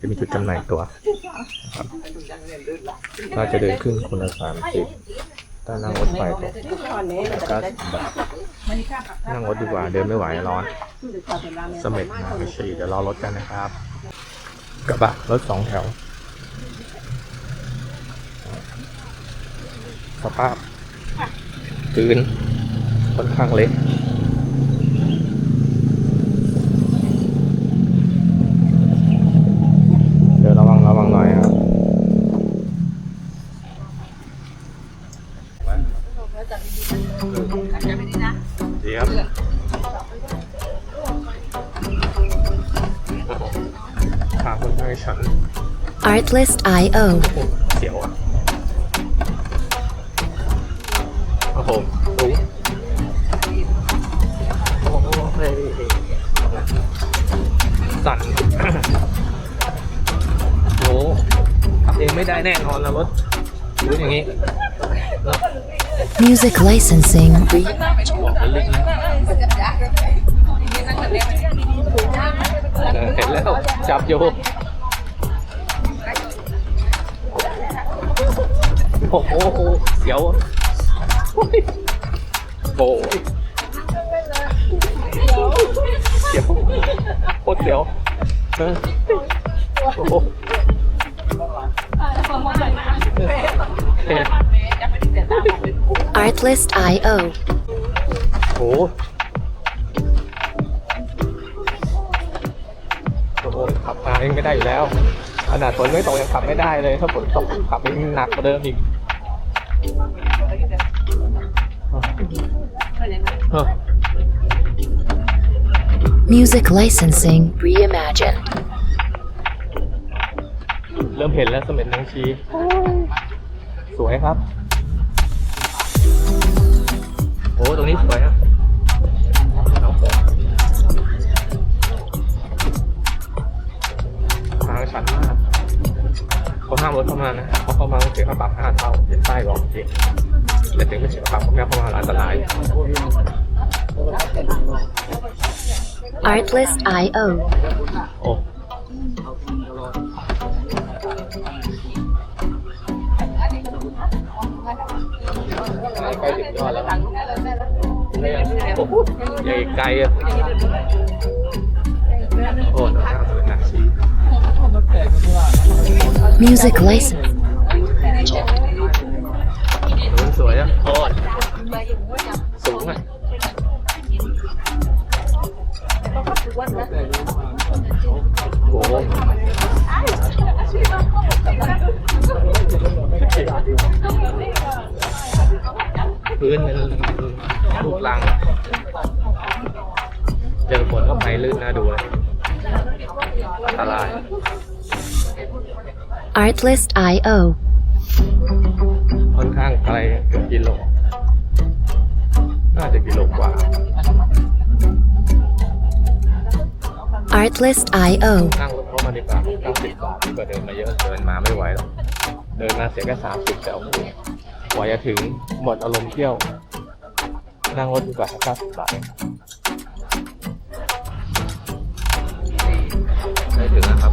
จะมีจุดจำหน่ายตัวนะครับเราจะเดินขึ้นคนละสามสิบถ้านั่งรถไฟตกก็บาทนั่งรถดีกว่าเดินไม่ไหวร้อนเสม็ดมาไปฉีเดี๋ยวรอรถกันนะครับ กระบะรถสองแถว สภาพพื้นค่อนข้างเล็ก เดี๋ยวระวังระวังหน่อยครับ ดีครับทาคนไทยฉัน Artlist IO. เสียวอะโอ้โหสูงโอ้โหเฮ้ยสั่นโอ้โหขับเองไม่ได้แน่นอนนะรถรู้อย่างนี้ Music licensing. Re- บอกมันลึกนะเออเห็นแล้ว จับอยู่โอ้โหเสียวโอ้ยโอ้ยเสียวโคตรเสียวเออโอ้โหเออ Artlist IO. โอ้โหโอ้โหขับมาเองไม่ได้อยู่แล้ว ขนาดฝนไม่ตกยังขับไม่ได้เลย ถ้าฝนตกขับเองหนักกว่าเดิมอีกเออ Music licensing reimagined. เริ่มเห็นแล้วเสม็ดนางชี สวยครับ ตรงนี้สวยนะทางชันมากเขาห้ามรถเข้ามานะเขาเข้ามาต้องเสียค่าปรับห้าเท่าเห็นป้ายบอกจริงแต่ถึงไม่เสียค่าปรับเขาไม่เข้ามาอันตราย Artlist IO. โอ้ใกล้ถึงยอดแล้ว ใหญ่ไกลอะโอ้โหน่าสวยหนักชี Music license. Artlist IO. ค่อนข้างไกลเกือบกิโล น่าจะกิโลกว่า Artlist IO. นั่งรถเข้ามาดีกว่า90บาทดีกว่าเดินมาเยอะเดินมาไม่ไหวหรอกเดินมาเสียแค่30แต่โอ้โหกว่าจะถึงหมดอารมณ์เที่ยว นั่งรถดีกว่า90บาทเองได้ถึงแล้วครับ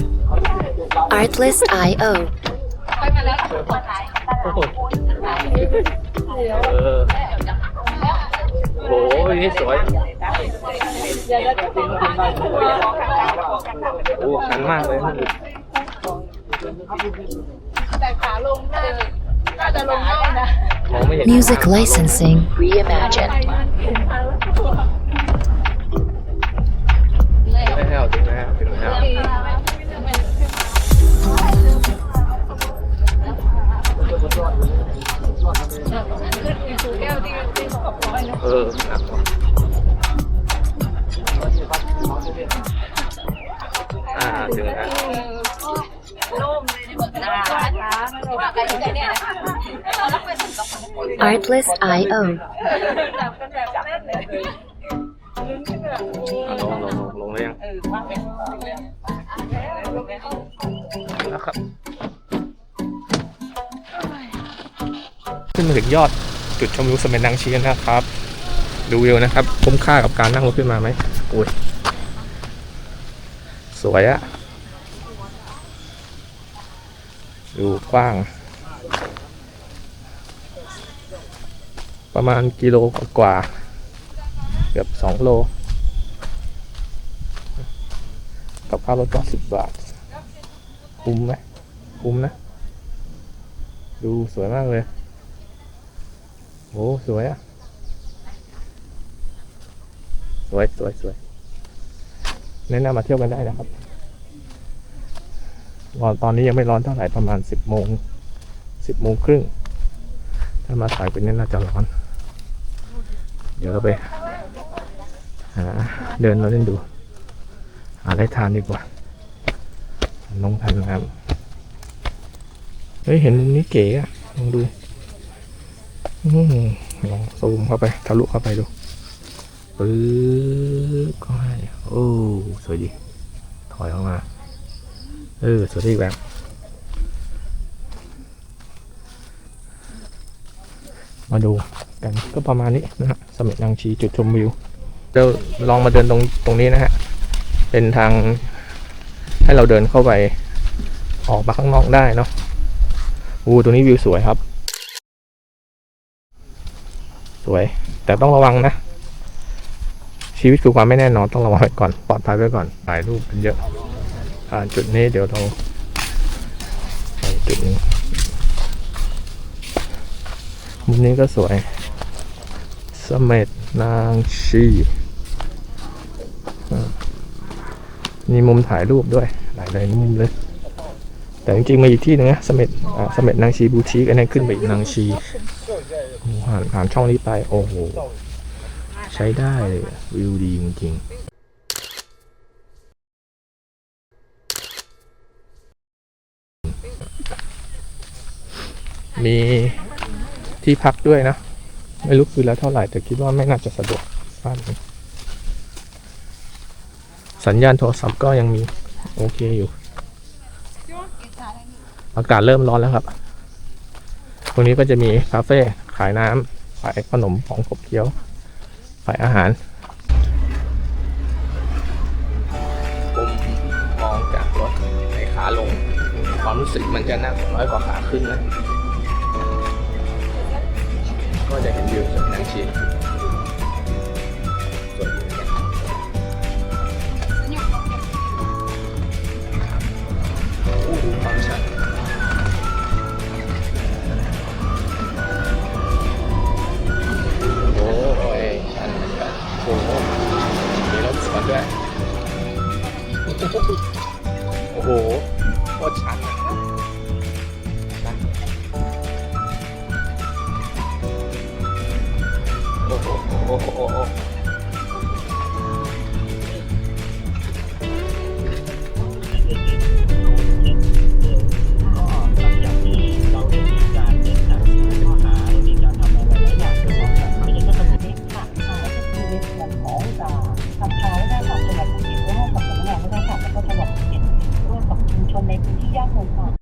หรอกโอ้ยโอ้ยโอ้ยดูเลยน่ากลัวว่ะโคตรชันนะ Artlist IO. โอ้โหเออโอ้ยนี่สวยโอ้ชันมากเลยแต่ขาลงน่าน่าจะลงง่ายนะมองไม่เห็น Music licensing reimagined. ไม่ให้เอาถึงแล้วถึงแล้วเออหนักว่ะ Artlist.io. ลยลุ้นกันแบบอะลงลงลงลงเลยยังแล้วครับ ขึ้นมาถึงยอดจุดชมวิวสม็ดนางชีกันนะครับ ดูวิวนะครับ คุ้มค่ากับการนั่งรถขึ้นมาไหมโอ้ยสวยอะดูกว้าง ประมาณกิโลกว่าเกือบสองโลกับค่ารถก็สิบบาท คุ้มไหมคุ้มนะ ดูสวยมากเลยโอ้สวยอะสวยสวยสวยแนะนำมาเที่ยวกันได้นะครับร้อนตอนนี้ยังไม่ร้อนเท่าไหร่ประมาณสิบโมงสิบโมงครึ่งถ้ามาสายกว่านี้น่าจะร้อน เดี๋ยวเราไปหาเดินเราเล่นดูหาอะไรทานดีกว่า น้องทันน้ำเฮ้ย เห็นมุมนี้เก๋อะลองดูอลองซูมเข้าไป ทะลุเข้าไปดูปึ๊บก็ให้โอ้สวยดี ถอยออกมา เออ สวยดีแบบมาดู กันก็ประมาณนี้นะฮะสมเด็จนางชีจุดชมวิวเดี๋ยวลองมาเดินตรงตรงนี้นะฮะ เป็นทางให้เราเดินเข้าไปออกมาข้างนอกได้เนาะอู้ตรงนี้วิวสวยครับ สวย แต่ต้องระวังนะ ชีวิตคือความไม่แน่นอนต้องระวังไว้ก่อนปลอดภัยไว้ก่อนถ่ายรูปกันเยอะผ่าจุดนี้เดี๋ยวเราไปจุดนี้มุมนี้ก็สวย สเม็ดนางชีมีมุมถ่ายรูปด้วยหลายหลายมุมเลย แต่จริงๆ มาอีกที่หนึงนะสเม็ดสเม็ดนางชีบูติกอันนี้ขึ้นไปอีกนางชีผ่านผ่านช่องนี้ไป โอ้โห ใช้ได้เลยวิวดีจริงๆมีที่พักด้วยนะ ไม่รู้คือแล้วเท่าไหร่แต่คิดว่าไม่น่าจะสะดวกบ้านนี้สัญญาณโทรศัพท์ก็ยังมี โอเคอยู่ อากาศเริ่มร้อนแล้วครับ ตรงนี้ก็จะมีคาเฟ่ขายน้ำขายขนมของขบเคี้ยวขายอาหารผมมองจากรถในขาลง ความรู้สึกมันจะหนักน้อยกว่าขาขึ้นนะ ก็จะเห็นวิวสวนนางชียดีเหนกันโอ้โหความชัโอ้ยชันเหมือนกัโอ้โมีรถสวนด้วยโอ้โหโคตรชัน 哦哦哦哦。